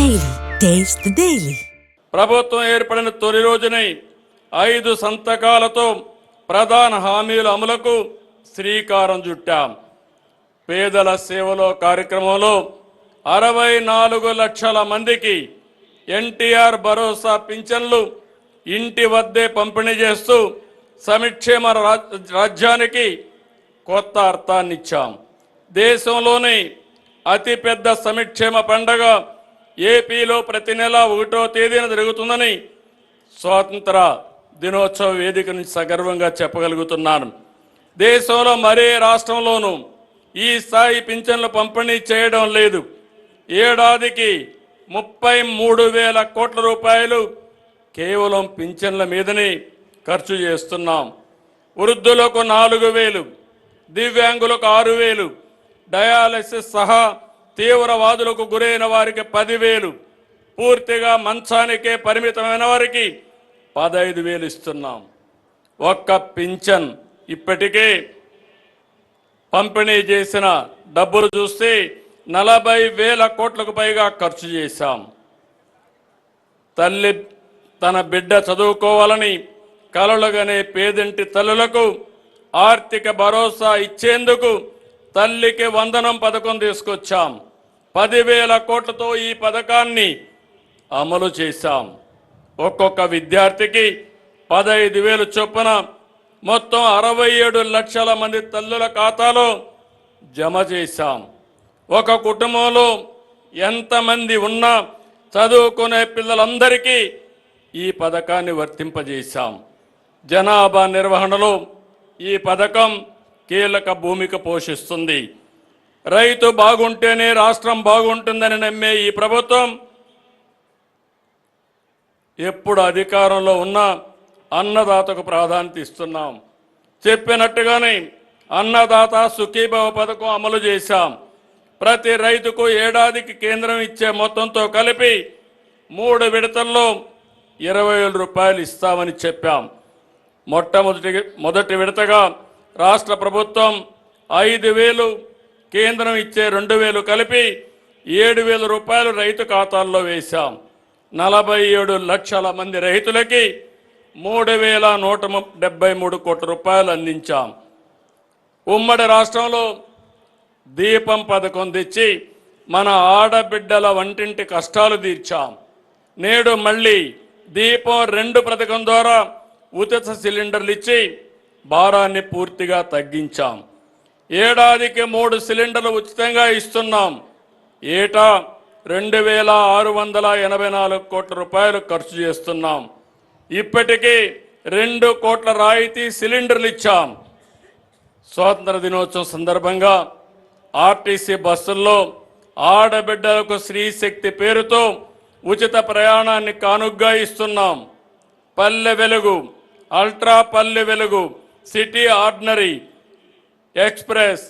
Daily taste daily ప్రభుత్వం ఏర్పడిన తొలి రోజునే ఐదు సంతకాలతో ప్రధాన హామీల అమలుకు శ్రీకారం చుట్టాం. పేదల సేవలో కార్యక్రమంలో అరవై నాలుగు లక్షల మందికి ఎన్టీఆర్ భరోసా పింఛన్లు ఇంటి వద్దే పంపిణీ చేస్తూ సమిక్షేమ రా- రాజ్యానికి కొత్త అర్థాన్నిచ్చాం. దేశంలోని అతిపెద్ద సమిక్షేమ పండగ ఏపీలో ప్రతి నెల ఒకటో తేదీన జరుగుతుందని స్వాతంత్ర దినోత్సవ వేదిక నుంచి సగర్వంగా చెప్పగలుగుతున్నాను. దేశంలో మరే రాష్ట్రంలోనూ ఈ స్థాయి పింఛన్లు పంపిణీ చేయడం లేదు. ఏడాదికి ముప్పై మూడు వేల కోట్ల రూపాయలు కేవలం పింఛన్ల మీదనే ఖర్చు చేస్తున్నాం. వృద్ధులకు నాలుగు వేలు దివ్యాంగులకు ఆరు వేలు డయాలసిస్ సహా తీవ్రవాదులకు గురైన వారికి పదివేలు పూర్తిగా మంచానికే పరిమితమైన వారికి పదహైదు వేలు ఇస్తున్నాం. ఒక్క పింఛన్ ఇప్పటికే పంపిణీ చేసిన డబ్బులు చూస్తే నలభై వేల కోట్లకు పైగా ఖర్చు చేశాం. తల్లి తన బిడ్డ చదువుకోవాలని కలలుగనే పేదింటి తల్లులకు ఆర్థిక భరోసా ఇచ్చేందుకు తల్లికి వందనం పథకం తీసుకొచ్చాం. పదివేల కోట్లతో ఈ పథకాన్ని అమలు చేశాం. ఒక్కొక్క విద్యార్థికి పదహైదు వేలు చొప్పున మొత్తం అరవై ఏడు లక్షల మంది తల్లుల ఖాతాలో జమ చేశాం. ఒక కుటుంబంలో ఎంతమంది ఉన్నా చదువుకునే పిల్లలందరికీ ఈ పథకాన్ని వర్తింపజేశాం. జనాభా నిర్వహణలో ఈ పథకం కీలక భూమిక పోషిస్తుంది. రైతు బాగుంటేనే రాష్ట్రం బాగుంటుందని నమ్మే ఈ ప్రభుత్వం ఎప్పుడు అధికారంలో ఉన్నా అన్నదాతకు ప్రాధాన్యత ఇస్తున్నాం. చెప్పినట్టుగానే అన్నదాత సుఖీభవ పథకం అమలు చేశాం. ప్రతి రైతుకు ఏడాదికి కేంద్రం ఇచ్చే మొత్తంతో కలిపి మూడు విడతల్లో ఇరవై వేల రూపాయలు ఇస్తామని చెప్పాం. మొట్టమొదటి మొదటి విడతగా రాష్ట్ర ప్రభుత్వం ఐదు వేలు కేంద్రం ఇచ్చే రెండు వేలు కలిపి ఏడు వేల రూపాయలు రైతు ఖాతాల్లో వేశాం. నలభై ఏడు లక్షల మంది రైతులకి మూడు వేల నూట డెబ్బై మూడు కోట్ల రూపాయలు అందించాం. ఉమ్మడి రాష్ట్రంలో దీపం పథకం తెచ్చి మన ఆడబిడ్డల వంటింటి కష్టాలు తీర్చాం. నేడు మళ్ళీ దీపం రెండు పథకం ద్వారా ఉచిత సిలిండర్లు ఇచ్చి భారాన్ని పూర్తిగా తగ్గించాం. ఏడాదికి మూడు సిలిండర్లు ఉచితంగా ఇస్తున్నాం. ఏటా రెండు వేల ఆరు వందల ఎనభై నాలుగు కోట్ల రూపాయలు ఖర్చు చేస్తున్నాం. ఇప్పటికీ రెండు కోట్ల రాయితీ సిలిండర్లు ఇచ్చాం. స్వాతంత్ర దినోత్సవం సందర్భంగా ఆర్టీసీ బస్సుల్లో ఆడబిడ్డలకు శ్రీశక్తి పేరుతో ఉచిత ప్రయాణాన్ని కానుగ్గా ఇస్తున్నాం. Palle Velugu ultra Palle Velugu city ordinary express